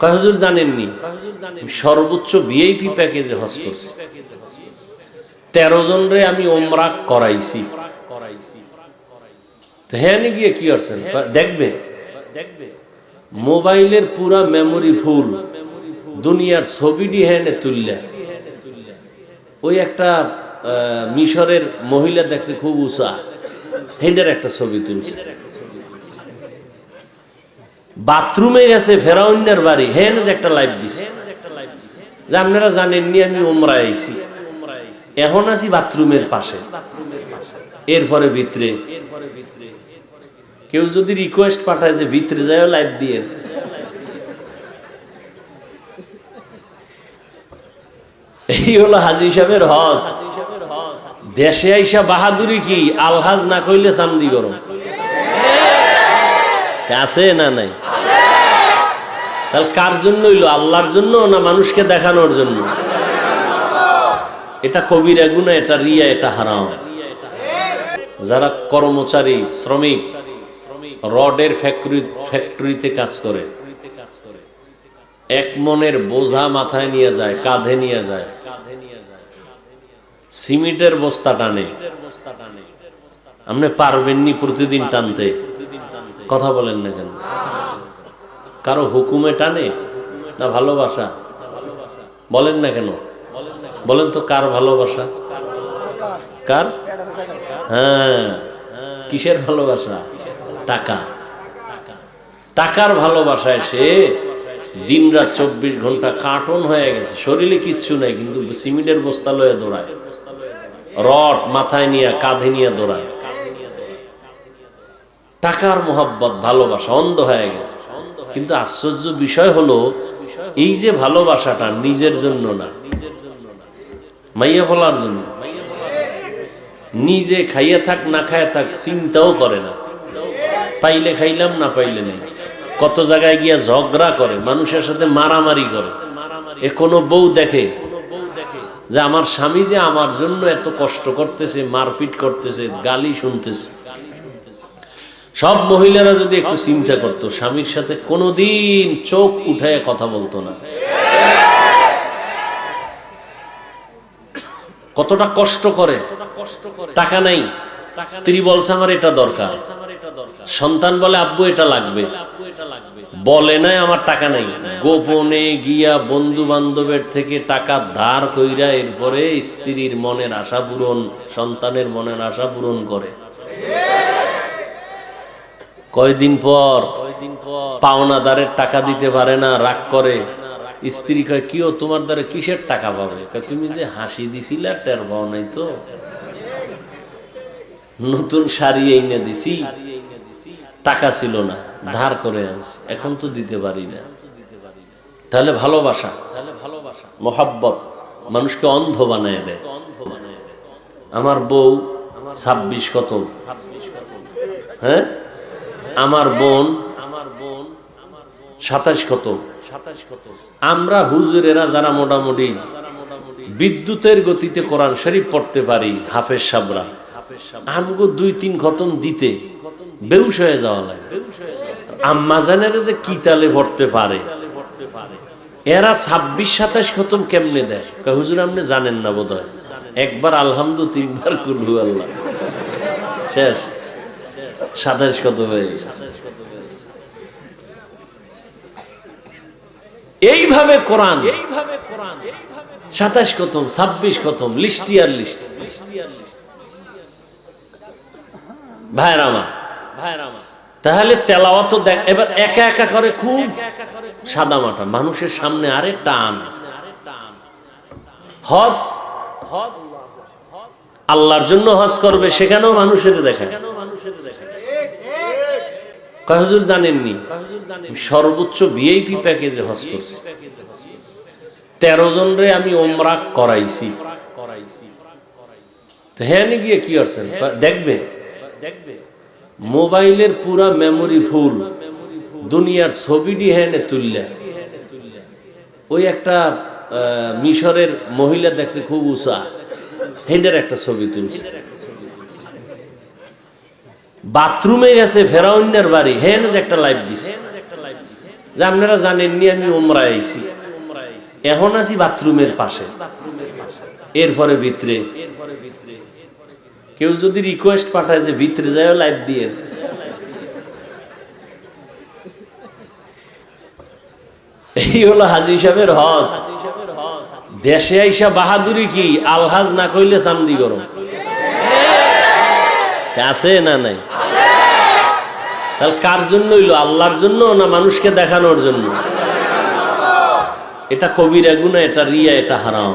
কয় হুজুর জানেননি? সর্বোচ্চ ভিআইপি প্যাকেজে হজ করছি। তেরো জন রে আমি ওমরা করাইছি। তো হ্যাঁ গিয়ে কি করছেন? কয়, দেখবে দেখবে মোবাইলের পুরা মেমোরি ফুল দুনিয়ার ছবিটি হ্যাঁ তুললে। ওই একটা মিশরের মহিলা দেখছে খুব উঁচা। হেডের একটা ছবি তুলছে। বাথরুমে গেছে ফেরাউন্নের বাড়ি, হেন যে একটা লাইভ দিছে। যে আপনারা জানেননি আমি ওমরা আইছি। এখন আছি বাথরুমের পাশে। এরপরে ভিতরে কেউ যদি রিকোয়েস্ট পাঠায় যে ভিতরে যায় লাইভ দিয়ে। এই হলো হাজি সাহেবের হজ। দেশে আইসা বাহাদুরি কি? আলহাজ না কইলে চান্দি গরম। আছে না নাই? তাহলে কার জন্য হইল? আল্লাহর জন্য না মানুষকে দেখানোর জন্য? এটা কবির এগুনা এটা রিয়া, এটা হারাম। যারা কর্মচারী, শ্রমিক, রডের ফ্যাক্টরি, ফ্যাক্টরিতে কাজ করে, এক মনের বোঝা মাথায় নিয়ে যায়, কাঁধে নিয়ে যায়। সিমেন্টের বস্তা টানে। আপনি পারবেননি প্রতিদিন টানতে। কথা বলেন না কেন? কারও হুকুমে টানে না ভালোবাসা? বলেন না কেন? বলেন তো কার ভালোবাসা? কার? হ্যাঁ। কিসের ভালোবাসা? টাকা। টাকার ভালোবাসায় সে দিন রাত চব্বিশ ঘণ্টা কার্টন হয়ে গেছে। শরীরে কিচ্ছু নাই, কিন্তু সিমেন্টের বস্তা লয়ে দৌড়ায়। রড মাথায় নিয়ে, কাঁধে নিয়ে দৌড়ায়। টাকার মোহাব্বত, ভালোবাসা অন্ধ হয়ে গেছে। কিন্তু আশ্চর্য বিষয় হলো, এই যে ভালোবাসাটা নিজের জন্য না, মাইয়া ফলার জন্য। নিজে খাইয়ে থাক, না খাইয়ে থাক, চিন্তাও করে না। পাইলে খাইলাম, না পাইলে নেই। কত জায়গায় গিয়া ঝগড়া করে, মানুষের সাথে মারামারি করে। এ কোনো বউ দেখে যে আমার স্বামী যে আমার জন্য এত কষ্ট করতেছে, মারপিট করতেছে, গালি শুনতেছে। সব মহিলারা যদি একটু চিন্তা করতো, স্বামীর সাথে কোনোদিন চোখ উঠায় কথা বলতো না। কতটা কষ্ট করে। টাকা নাই। স্ত্রী বলছে, আমার এটা দরকার। সন্তান বলে, আব্বু, এটা লাগবে। বলে নাই, আমার টাকা নাই। গোপনে গিয়া বন্ধু বান্ধবের থেকে টাকা ধার কইরা এরপরে স্ত্রীর মনের আশা পূরণ, সন্তানের মনের আশা পূরণ করে। কয়দিন পর পাওনাদারের টাকা দিতে পারে না, রাগ করে। স্ত্রী কয় কিও তোমার দ্বারা কিসের টাকা পাবে? তুমি যে হাসি দিছিলা, টের পাও নাই তো। নতুন শাড়ি এনে দিছি, টাকা ছিল না, ধার করে আনছি, এখন তো দিতে পারি না। তাহলে ভালোবাসা তাহলে ভালোবাসা, মোহাব্বত মানুষকে অন্ধ বানায় দেয়। আমার বউ ছাব্বিশ কত? হ্যাঁ? আমার বোন আমার বোন সাতাশ কত সাতাশ কত আমরা হুজুরেরা যারা মোটামুটি বিদ্যুতের গতিতে কোরআন শরীফ পড়তে পারি, হাফেজ সাবরা, আমগো দুই তিন খতম দিতে বেউস হয়ে যাওয়া লাগে। আম্মা জানের যে কি তালে পড়তে পারে। এরা ছাব্বিশ, সাতাশ খতম কেমনে দেয়? হুজুর, আপনি জানেন না বোধ একবার আলহামদু, তিনবার কুলহু আল্লাহ। শেষ। সাতাশ কত হয়ে এইভাবে কোরআন এইভাবে কোরআন, সাতাশ কতম ছাব্বিশ কতম লিস্টি আর লিস্ট। ভাইয়ের আমার তাহলে দেখ, এবার একা একা করে খুব সাদা মাটা, মানুষের সামনে আরে টান হজ হজ, আল্লাহর জন্য হজ করবে, সেখানেও মানুষের দেখা। হুজুর জানেননি? সর্বোচ্চ ভিআইপি প্যাকেজে হজ করছি। তেরো জন রে আমি ওমরা করাইছি। হ্যাঁ গিয়ে কি করছেন? দেখবে দেখবে? মোবাইলের পুরা মেমোরি ফুল দুনিয়ার ছবিটি হ্যাঁ তুললা। ওই একটা মিশরের মহিলা দেখছে খুব উঁচা। হেডের একটা ছবি তুলছে। বাথরুমে গেছে ফেরাউন্নের বাড়ি। হেন যে একটা লাইভ দিছে। যে আপনারা জানেননি আমি উমরা আইছি। এখন আছি বাথরুমের পাশে। এরপরে ভিতরে কেউ যদি রিকোয়েস্ট পাঠায় যে ভিতরে যায় লাইভ দিয়ে। এই হলো হাজি সাহেবের হজ। দেশে আইসা বাহাদুরি কি? আলহাজ না কইলে চান্দি গরম। আছে না নাই? তাহলে কার জন্য হইল? আল্লাহর জন্য না মানুষকে দেখানোর জন্য? এটা কবিরা গুণা এটা রিয়া, এটা হারাম?